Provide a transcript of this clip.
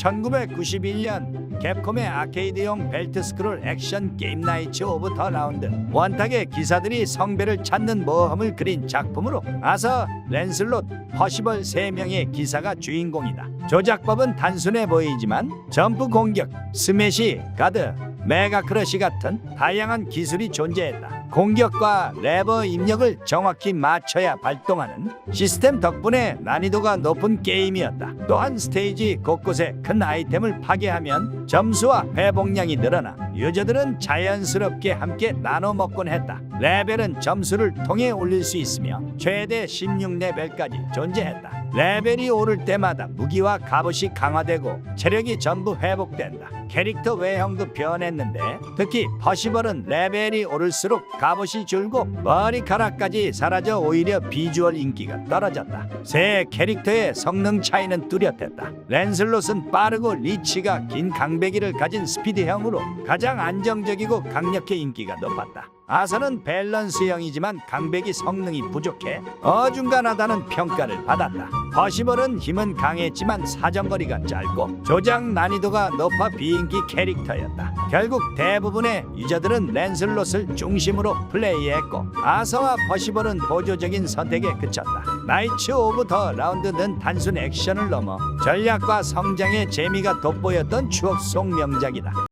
1991년 캡콤의 아케이드용 벨트 스크롤 액션 게임 나이츠 오브 더 라운드 원탁의 기사들이 성배를 찾는 모험을 그린 작품으로 아서 랜슬롯 퍼시벌 세명의 기사가 주인공이다 조작법은 단순해 보이지만 점프 공격, 스매시, 가드, 메가 크러쉬 같은 다양한 기술이 존재했다. 공격과 레버 입력을 정확히 맞춰야 발동하는 시스템 덕분에 난이도가 높은 게임이었다. 또한 스테이지 곳곳에 큰 아이템을 파괴하면 점수와 회복량이 늘어나 유저들은 자연스럽게 함께 나눠 먹곤 했다. 레벨은 점수를 통해 올릴 수 있으며 최대 16레벨까지 존재했다. 레벨이 오를 때마다 무기와 갑옷이 강화되고 체력이 전부 회복된다. 캐릭터 외형도 변했는데 특히 퍼시벌은 레벨이 오를수록 갑옷이 줄고 머리카락까지 사라져 오히려 비주얼 인기가 떨어졌다. 새 캐릭터의 성능 차이는 뚜렷했다. 랜슬롯은 빠르고 리치가 긴 강배기를 가진 스피드형으로 가장 안정적이고 강력해 인기가 높았다. 아서는 밸런스형이지만 강백이 성능이 부족해 어중간하다는 평가를 받았다. 퍼시벌은 힘은 강했지만 사정거리가 짧고 조작 난이도가 높아 비인기 캐릭터였다. 결국 대부분의 유저들은 랜슬롯을 중심으로 플레이했고 아서와 퍼시벌은 보조적인 선택에 그쳤다. 나이츠 오브 더 라운드는 단순 액션을 넘어 전략과 성장의 재미가 돋보였던 추억 속 명작이다.